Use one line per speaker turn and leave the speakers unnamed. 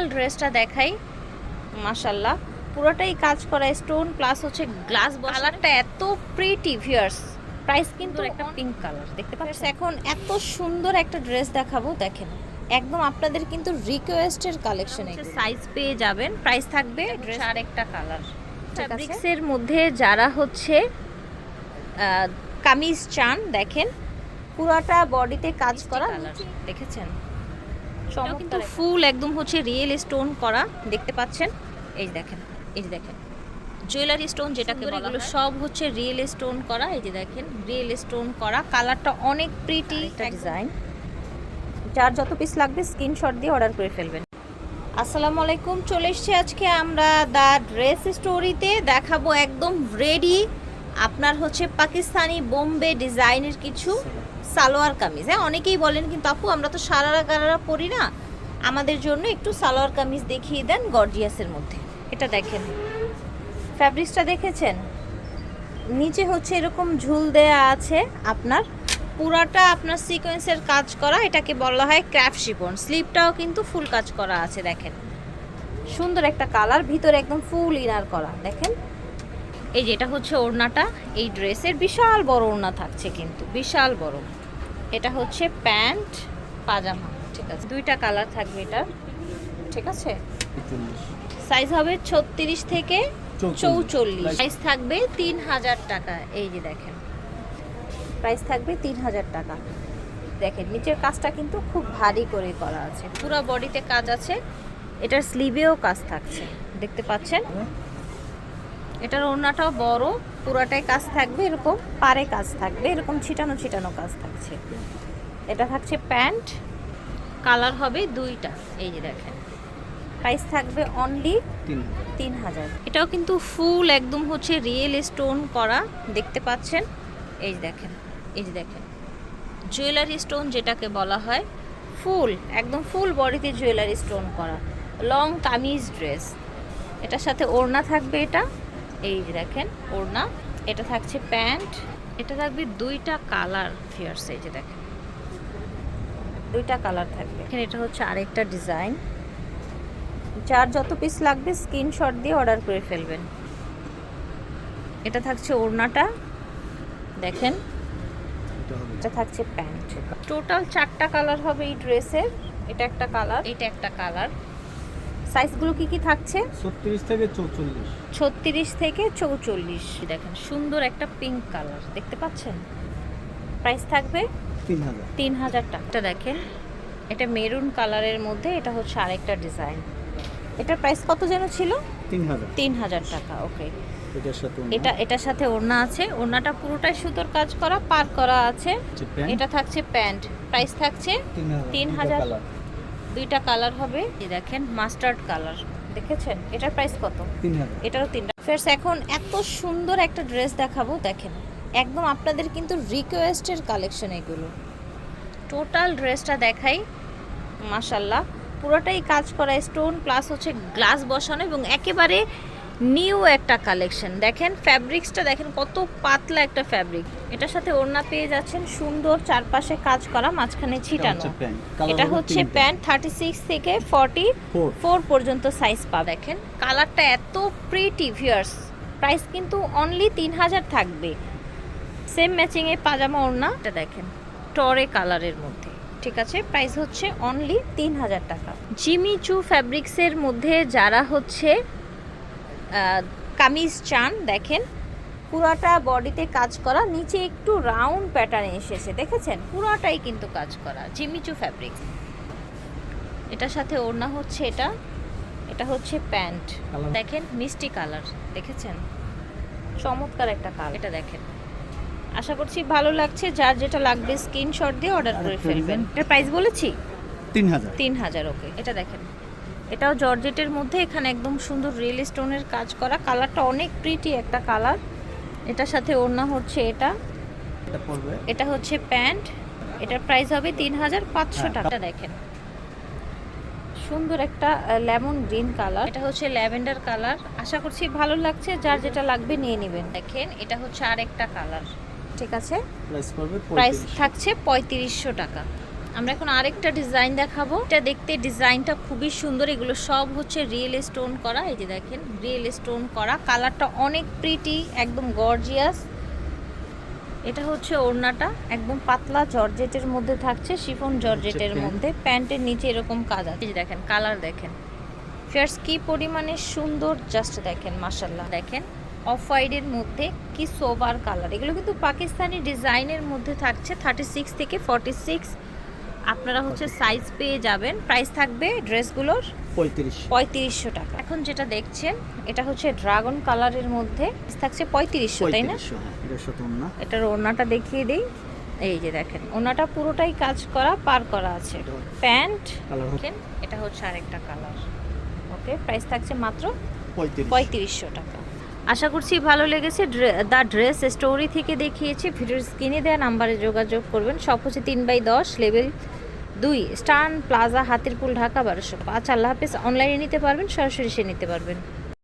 Total ড্রেসটা দেখাই। মাশাল্লাহ পুরোটাই কাজ করা স্টোন প্লাস হচ্ছে গ্লাস কালারটা এত প্রিটি ভিয়ার্স প্রাইস কিন্তু একটা পিঙ্ক কালার দেখতে পাচ্ছেন? এখন এত সুন্দর একটা ড্রেস দেখাবো দেখেন। একদম আপনাদের কিন্তু রিকোয়েস্টের কালেকশন সাইজ পেয়ে যাবেন। প্রাইস থাকবে ড্রেস আর একটা কালার ফ্যাব্রিক্সের মধ্যে যারা হচ্ছে কামিজ চান দেখেন। পুরাটা বডিতে কাজ করা দেখেছেন? কিন্তু ফুল একদম হচ্ছে রিয়েল স্টোন করা দেখতে পাচ্ছেন? এই দেখেন এই দেখেন। জুয়েলারি স্টোন যেটাকে বলা হয়। সব হচ্ছে রিয়েল স্টোন করা এই যে দেখেন রিয়েল স্টোন করা। কালারটা অনেক প্রিটি ডিজাইন যার যত পিস লাগবে স্ক্রিনশট দিয়ে অর্ডার করে ফেলবেন। আসসালামু আলাইকুম চলে এসেছি আজকে আমরা দ্য ড্রেস স্টোরিতে দেখাবো একদম রেডি আপনার হচ্ছে পাকিস্তানি বোম্বে ডিজাইনের কিছু। সালোয়ার কামিজ। হ্যাঁ অনেকেই বলেন, কিন্তু আপু, আমরা তো সারারা গারারা পরি না। আমাদের জন্য একটু সালোয়ার কামিজ দেখিয়ে দেন গর্জিয়াসের মধ্যে। এটা দেখেন। ফ্যাব্রিক্সটা দেখেছেন? নিচে হচ্ছে এরকম ঝুল দেয়া আছে আপনার। পুরাটা আপনার সিকোয়েন্সের কাজ করা, এটাকে বলা হয় ক্র্যাফ শিপন স্লিপটাও কিন্তু ফুল কাজ করা আছে, দেখেন। সুন্দর একটা কালার, ভিতরে একদম ফুল ইনার করা, দেখেন। এই যেটা হচ্ছে ওড়নাটা। এই ড্রেসের বিশাল বড় ওড়না থাকছে কিন্তু, বিশাল বড়। এটা হচ্ছে প্যান্ট পাজামা ঠিক আছে। দুইটা কালার থাকবে এটা ঠিক আছে? সাইজ হবে ছত্রিশ থেকে চৌচল্লিশ। প্রাইস থাকবে তিন হাজার টাকা এই যে দেখেন। প্রাইস থাকবে তিন হাজার টাকা। দেখেন নিচের কাজটা কিন্তু খুব ভারী করে করা আছে। পুরো বডিতে কাজ আছে। এটার স্লিভেও কাজ থাকছে। দেখতে পাচ্ছেন? এটার ওড়নাটাও বড়, পুরাটাই কাজ থাকবে এরকম পারে কাজ থাকবে, এরকম ছিটানো ছিটানো কাজ থাকছে। এটা থাকছে প্যান্ট, কালার হবে দুইটা, এই যে দেখেন। প্রাইস থাকবে অনলি তিন হাজার। এটাও কিন্তু ফুল, একদম হচ্ছে রিয়েল স্টোন করা, দেখতে পাচ্ছেন? এই দেখেন, এই যে দেখেন। জুয়েলারি স্টোন যেটাকে বলা হয়, ফুল, একদম ফুল বডিতে জুয়েলারি স্টোন করা। লং কামিজ ড্রেস এটার সাথে ওড়না থাকবে এটা। এই যে দেখেন, ওড়না, এটা থাকছে প্যান্ট, এটা থাকবে দুইটা কালার ফিয়ার্স এই যে দেখেন। দুইটা কালার থাকবে। এখানে এটা হচ্ছে আরেকটা ডিজাইন। যার যত পিস লাগবে স্ক্রিনশট দিয়ে অর্ডার করে ফেলবেন। এটা থাকছে ওড়নাটা, দেখেন। এটা থাকছে প্যান্ট। টোটাল চারটা কালার হবে এই ড্রেসের এটা একটা কালার। এটা একটা কালার। সাইজগুলো কি কি থাকছে?
ছত্রিশ থেকে চৌচল্লিশ।
ছত্রিশ থেকে চৌচল্লিশ। দেখেন সুন্দর একটা পিঙ্ক কালার দেখতে পাচ্ছেন? প্রাইস থাকবে
তিন হাজার।
তিন হাজার টাকা। দেখেন এটা মেরুন কালারের মধ্যে এটা হচ্ছে আরেকটা ডিজাইন এটার প্রাইস কত যেন ছিল?
তিন হাজার।
তিন হাজার টাকা ওকে
এটার সাথে অন্য
এটা এটার সাথে ওড়না আছে। ওড়নাটা পুরোটাই সুতোর কাজ করা পার করা আছে। এটা থাকছে প্যান্ট প্রাইস থাকছে
তিন হাজার।
দুইটা কালার হবে। এই দেখেন মাস্টার্ড কালার দেখেছেন? এটার প্রাইস কত? এটারও তিনটা ফেরস এখন এত সুন্দর একটা ড্রেস দেখাবো দেখেন। একদম আপনাদের কিন্তু রিকোয়েস্টের কালেকশন এগুলো। টোটাল ড্রেসটা দেখাই মাসাল্লাহ পুরোটাই কাজ করা স্টোন প্লাস হচ্ছে গ্লাস বসানো এবং একেবারে নিউ একটা কালেকশন। দেখেন ফ্যাব্রিক্সটা দেখেন কত পাতলা একটা ফ্যাব্রিক। এটার সাথে ওড়না পেয়ে যাচ্ছেন সুন্দর চারপাশে কাজ করা মাঝখানে ছিটানো। এটা হচ্ছে প্যান্ট থার্টি সিক্স থেকে ফর্টি ফোর পর্যন্ত সাইজ পা দেখেন কালারটা এত প্রিটি ভিয়ার্স প্রাইস কিন্তু অনলি তিন হাজার থাকবে। সেম ম্যাচিং এ পাজামা ওড়না। এটা দেখেন টরে কালারের মধ্যে। ঠিক আছে প্রাইস হচ্ছে অনলি তিন হাজার টাকা। জিমি চু ফ্যাব্রিক্সের মধ্যে যারা হচ্ছে কামিজ চান দেখেন। পুরাটা বডিতে কাজ করা নিচে একটু রাউন্ড প্যাটার্ন এসেছে দেখেছেন? পুরাটাই কিন্তু কাজ করা জিমিচু ফ্যাব্রিক এটার সাথে ওড়না হচ্ছে এটা এটা হচ্ছে প্যান্ট। দেখেন মিষ্টি কালার দেখেছেন? চমৎকার একটা কালার। এটা দেখেন। আশা করছি ভালো লাগছে যার যেটা লাগবে স্ক্রিনশট দিয়ে অর্ডার করে ফেলবেন? এটার প্রাইস বলেছি?
তিন হাজার।
তিন হাজার ওকে এটা দেখেন। এটাও জর্জেটের মধ্যে এখানে একদম সুন্দর রিয়েল স্টোনের কাজ করা। কালারটা অনেক প্রিটি একটা কালার। এটার সাথে ওড়না হচ্ছে এটা।
এটা
হচ্ছে প্যান্ট। এটার প্রাইস হবে তিন হাজার পাঁচশো
হ্যাঁ,
টাকা দেখেন। সুন্দর একটা লেমন গ্রিন কালার এটা হচ্ছে ল্যাভেন্ডার কালার। আশা করছি ভালো লাগছে যার যেটা লাগবে নিয়ে নেবেন। দেখেন এটা হচ্ছে আরেকটা কালার। ঠিক আছে।
প্রাইস
থাকছে পঁয়ত্রিশশো টাকা। আমরা এখন আরেকটা ডিজাইন দেখাবো। এটা দেখতে ডিজাইনটা খুবই সুন্দর। এগুলো সব হচ্ছে রিয়েল স্টোন করা। এই যে দেখেন রিয়েল স্টোন করা। কালারটা অনেক প্রিটি একদম গর্জিয়াস এটা হচ্ছে ওড়নাটা। একদম পাতলা জর্জেটের মধ্যে থাকছে শিফন জর্জেটের মধ্যে। প্যান্টের নিচে এরকম কাজ আছে। দেখেন কালার দেখেন। ফেয়ার্স কি পরিমাণে সুন্দর। জাস্ট দেখেন মাসাল্লাহ দেখেন অফ হোয়াইটের মধ্যে কি সোভার কালার এগুলো কিন্তু পাকিস্তানি ডিজাইনের মধ্যে থাকছে। থার্টি সিক্স থেকে ফর্টি সিক্স আপনারা হচ্ছে সাইজ পেয়ে যাবেন। প্রাইস থাকবে ড্রেসগুলোর
পঁয়ত্রিশ।
পঁয়ত্রিশশো টাকা। এখন যেটা দেখছেন এটা হচ্ছে ড্রাগন কালারের মধ্যে থাকছে পঁয়ত্রিশশো তাই না?
হ্যাঁ
এটার ওড়নাটা দেখিয়ে দিই। এই যে দেখেন ওড়নাটা পুরোটাই কাজ করা পার করা আছে। প্যান্ট এটা হচ্ছে আরেকটা কালার ওকে প্রাইস থাকছে মাত্র পঁয়ত্রিশশো টাকা। আশা করছি ভালো লেগেছে। দ্য ড্রেস স্টোরি থেকে দেখিয়েছি, ভিডিওর স্ক্রিনে দেওয়া নাম্বারে যোগাযোগ করবেন। সব হচ্ছে তিন বাই দশ, লেভেল দুই, স্টান প্লাজা, হাতিরপুল, ঢাকা, বারোশো পাঁচ। আল্লাহ হাফেজ অনলাইনে নিতে পারবেন, সরাসরি সে নিতে পারবেন।